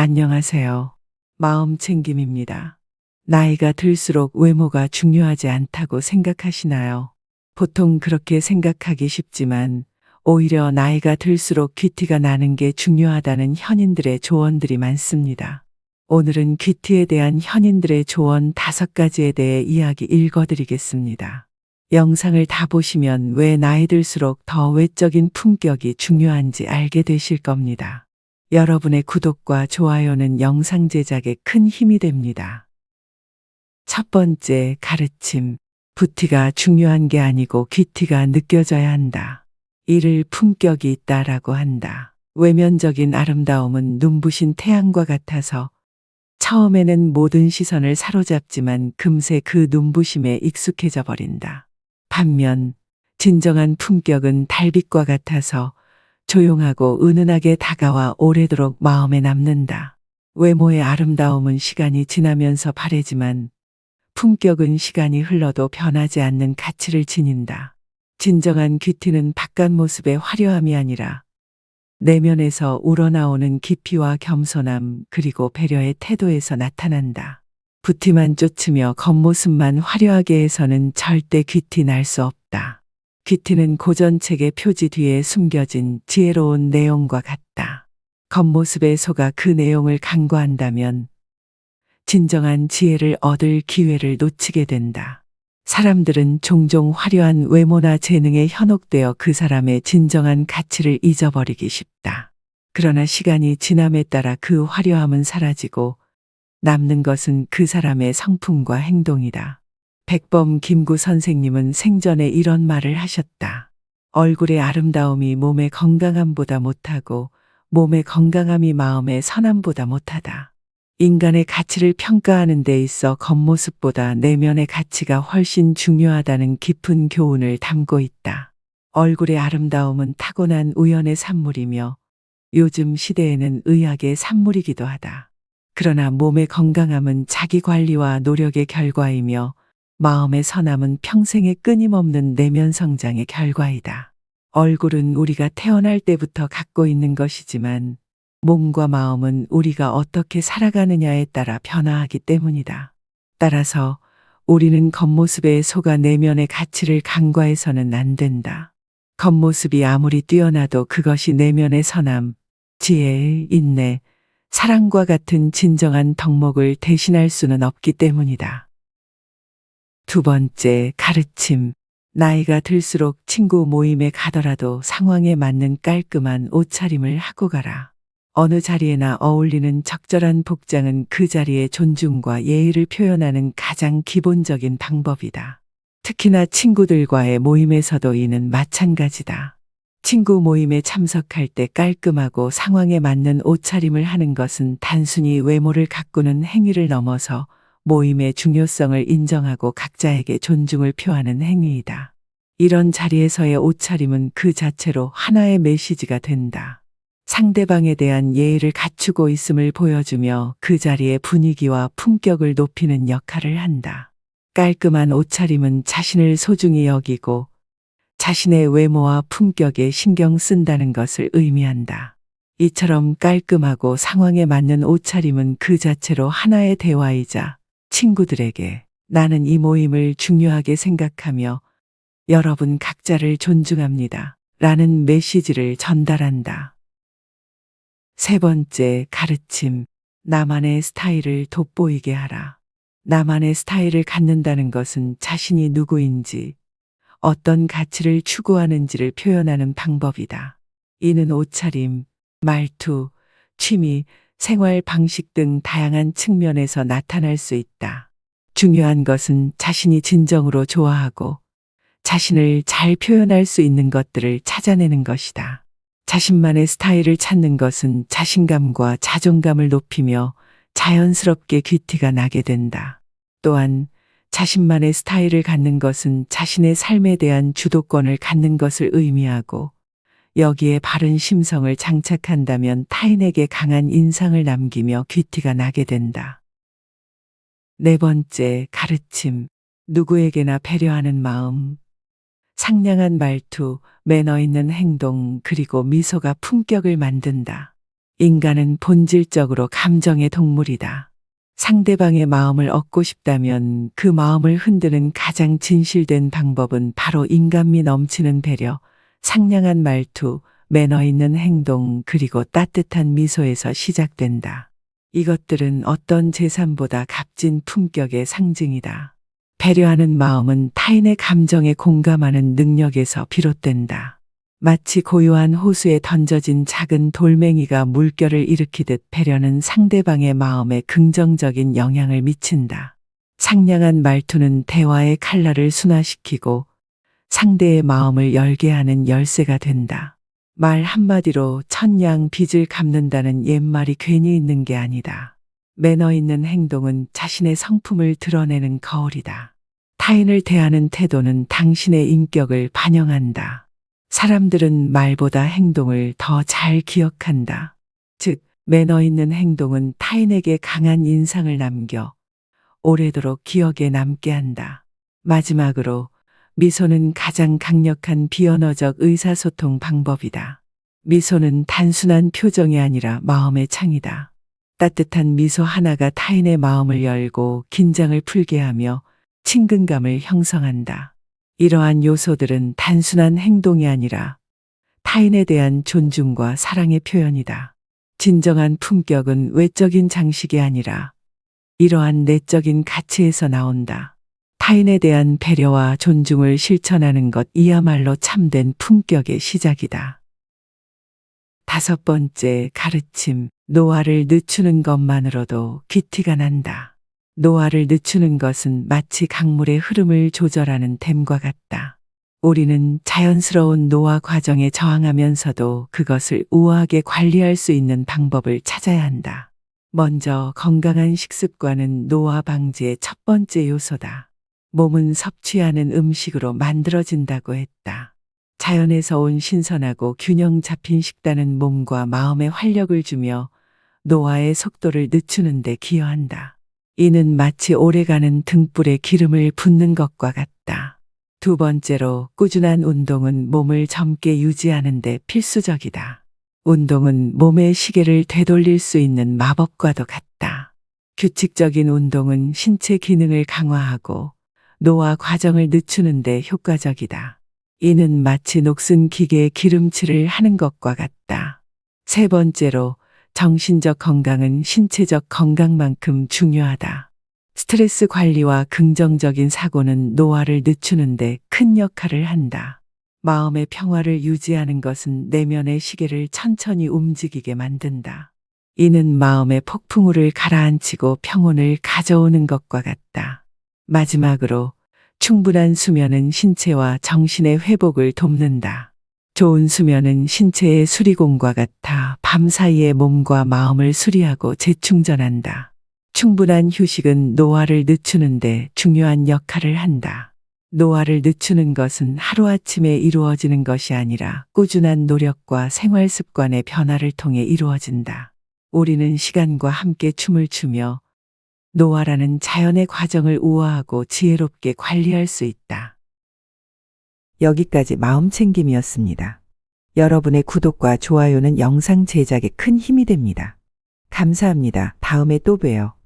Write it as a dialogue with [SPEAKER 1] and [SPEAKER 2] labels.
[SPEAKER 1] 안녕하세요. 마음 챙김입니다. 나이가 들수록 외모가 중요하지 않다고 생각하시나요? 보통 그렇게 생각하기 쉽지만 오히려 나이가 들수록 귀티가 나는 게 중요하다는 현인들의 조언들이 많습니다. 오늘은 귀티에 대한 현인들의 조언 다섯 가지에 대해 이야기 읽어드리겠습니다. 영상을 다 보시면 왜 나이 들수록 더 외적인 품격이 중요한지 알게 되실 겁니다. 여러분의 구독과 좋아요는 영상 제작에 큰 힘이 됩니다. 첫 번째 가르침. 부티가 중요한 게 아니고 귀티가 느껴져야 한다. 이를 품격이 있다라고 한다. 외면적인 아름다움은 눈부신 태양과 같아서 처음에는 모든 시선을 사로잡지만 금세 그 눈부심에 익숙해져 버린다. 반면 진정한 품격은 달빛과 같아서 조용하고 은은하게 다가와 오래도록 마음에 남는다. 외모의 아름다움은 시간이 지나면서 바래지만 품격은 시간이 흘러도 변하지 않는 가치를 지닌다. 진정한 귀티는 바깥 모습의 화려함이 아니라 내면에서 우러나오는 깊이와 겸손함 그리고 배려의 태도에서 나타난다. 부티만 쫓으며 겉모습만 화려하게 해서는 절대 귀티 날 수 없다. 귀티는 고전책의 표지 뒤에 숨겨진 지혜로운 내용과 같다. 겉모습에 속아 그 내용을 간과한다면 진정한 지혜를 얻을 기회를 놓치게 된다. 사람들은 종종 화려한 외모나 재능에 현혹되어 그 사람의 진정한 가치를 잊어버리기 쉽다. 그러나 시간이 지남에 따라 그 화려함은 사라지고 남는 것은 그 사람의 성품과 행동이다. 백범 김구 선생님은 생전에 이런 말을 하셨다. 얼굴의 아름다움이 몸의 건강함보다 못하고 몸의 건강함이 마음의 선함보다 못하다. 인간의 가치를 평가하는 데 있어 겉모습보다 내면의 가치가 훨씬 중요하다는 깊은 교훈을 담고 있다. 얼굴의 아름다움은 타고난 우연의 산물이며 요즘 시대에는 의학의 산물이기도 하다. 그러나 몸의 건강함은 자기 관리와 노력의 결과이며 마음의 선함은 평생의 끊임없는 내면 성장의 결과이다. 얼굴은 우리가 태어날 때부터 갖고 있는 것이지만 몸과 마음은 우리가 어떻게 살아가느냐에 따라 변화하기 때문이다. 따라서 우리는 겉모습에 속아 내면의 가치를 간과해서는 안 된다. 겉모습이 아무리 뛰어나도 그것이 내면의 선함, 지혜, 인내, 사랑과 같은 진정한 덕목을 대신할 수는 없기 때문이다. 두 번째, 가르침. 나이가 들수록 친구 모임에 가더라도 상황에 맞는 깔끔한 옷차림을 하고 가라. 어느 자리에나 어울리는 적절한 복장은 그 자리의 존중과 예의를 표현하는 가장 기본적인 방법이다. 특히나 친구들과의 모임에서도 이는 마찬가지다. 친구 모임에 참석할 때 깔끔하고 상황에 맞는 옷차림을 하는 것은 단순히 외모를 가꾸는 행위를 넘어서 모임의 중요성을 인정하고 각자에게 존중을 표하는 행위이다. 이런 자리에서의 옷차림은 그 자체로 하나의 메시지가 된다. 상대방에 대한 예의를 갖추고 있음을 보여주며 그 자리의 분위기와 품격을 높이는 역할을 한다. 깔끔한 옷차림은 자신을 소중히 여기고 자신의 외모와 품격에 신경 쓴다는 것을 의미한다. 이처럼 깔끔하고 상황에 맞는 옷차림은 그 자체로 하나의 대화이자 친구들에게 나는 이 모임을 중요하게 생각하며 여러분 각자를 존중합니다. 라는 메시지를 전달한다. 세 번째 가르침. 나만의 스타일을 돋보이게 하라. 나만의 스타일을 갖는다는 것은 자신이 누구인지, 어떤 가치를 추구하는지를 표현하는 방법이다. 이는 옷차림, 말투, 취미, 생활 방식 등 다양한 측면에서 나타날 수 있다. 중요한 것은 자신이 진정으로 좋아하고 자신을 잘 표현할 수 있는 것들을 찾아내는 것이다. 자신만의 스타일을 찾는 것은 자신감과 자존감을 높이며 자연스럽게 귀티가 나게 된다. 또한 자신만의 스타일을 갖는 것은 자신의 삶에 대한 주도권을 갖는 것을 의미하고 여기에 바른 심성을 장착한다면 타인에게 강한 인상을 남기며 귀티가 나게 된다. 네 번째, 가르침. 누구에게나 배려하는 마음. 상냥한 말투, 매너 있는 행동, 그리고 미소가 품격을 만든다. 인간은 본질적으로 감정의 동물이다. 상대방의 마음을 얻고 싶다면 그 마음을 흔드는 가장 진실된 방법은 바로 인간미 넘치는 배려, 상냥한 말투, 매너 있는 행동, 그리고 따뜻한 미소에서 시작된다. 이것들은 어떤 재산보다 값진 품격의 상징이다. 배려하는 마음은 타인의 감정에 공감하는 능력에서 비롯된다. 마치 고요한 호수에 던져진 작은 돌멩이가 물결을 일으키듯 배려는 상대방의 마음에 긍정적인 영향을 미친다. 상냥한 말투는 대화의 칼날을 순화시키고 상대의 마음을 열게 하는 열쇠가 된다. 말 한마디로 천냥 빚을 갚는다는 옛말이 괜히 있는 게 아니다. 매너 있는 행동은 자신의 성품을 드러내는 거울이다. 타인을 대하는 태도는 당신의 인격을 반영한다. 사람들은 말보다 행동을 더 잘 기억한다. 즉, 매너 있는 행동은 타인에게 강한 인상을 남겨 오래도록 기억에 남게 한다. 마지막으로 미소는 가장 강력한 비언어적 의사소통 방법이다. 미소는 단순한 표정이 아니라 마음의 창이다. 따뜻한 미소 하나가 타인의 마음을 열고 긴장을 풀게 하며 친근감을 형성한다. 이러한 요소들은 단순한 행동이 아니라 타인에 대한 존중과 사랑의 표현이다. 진정한 품격은 외적인 장식이 아니라 이러한 내적인 가치에서 나온다. 타인에 대한 배려와 존중을 실천하는 것 이야말로 참된 품격의 시작이다. 다섯 번째 가르침, 노화를 늦추는 것만으로도 귀티가 난다. 노화를 늦추는 것은 마치 강물의 흐름을 조절하는 댐과 같다. 우리는 자연스러운 노화 과정에 저항하면서도 그것을 우아하게 관리할 수 있는 방법을 찾아야 한다. 먼저 건강한 식습관은 노화 방지의 첫 번째 요소다. 몸은 섭취하는 음식으로 만들어진다고 했다. 자연에서 온 신선하고 균형 잡힌 식단은 몸과 마음에 활력을 주며 노화의 속도를 늦추는 데 기여한다. 이는 마치 오래가는 등불에 기름을 붓는 것과 같다. 두 번째로 꾸준한 운동은 몸을 젊게 유지하는 데 필수적이다. 운동은 몸의 시계를 되돌릴 수 있는 마법과도 같다. 규칙적인 운동은 신체 기능을 강화하고 노화 과정을 늦추는 데 효과적이다. 이는 마치 녹슨 기계에 기름칠을 하는 것과 같다. 세 번째로 정신적 건강은 신체적 건강만큼 중요하다. 스트레스 관리와 긍정적인 사고는 노화를 늦추는데 큰 역할을 한다. 마음의 평화를 유지하는 것은 내면의 시계를 천천히 움직이게 만든다. 이는 마음의 폭풍우를 가라앉히고 평온을 가져오는 것과 같다. 마지막으로 충분한 수면은 신체와 정신의 회복을 돕는다. 좋은 수면은 신체의 수리공과 같아 밤 사이에 몸과 마음을 수리하고 재충전한다. 충분한 휴식은 노화를 늦추는데 중요한 역할을 한다. 노화를 늦추는 것은 하루아침에 이루어지는 것이 아니라 꾸준한 노력과 생활 습관의 변화를 통해 이루어진다. 우리는 시간과 함께 춤을 추며 노화라는 자연의 과정을 우아하고 지혜롭게 관리할 수 있다. 여기까지 마음 챙김이었습니다. 여러분의 구독과 좋아요는 영상 제작에 큰 힘이 됩니다. 감사합니다. 다음에 또 봬요.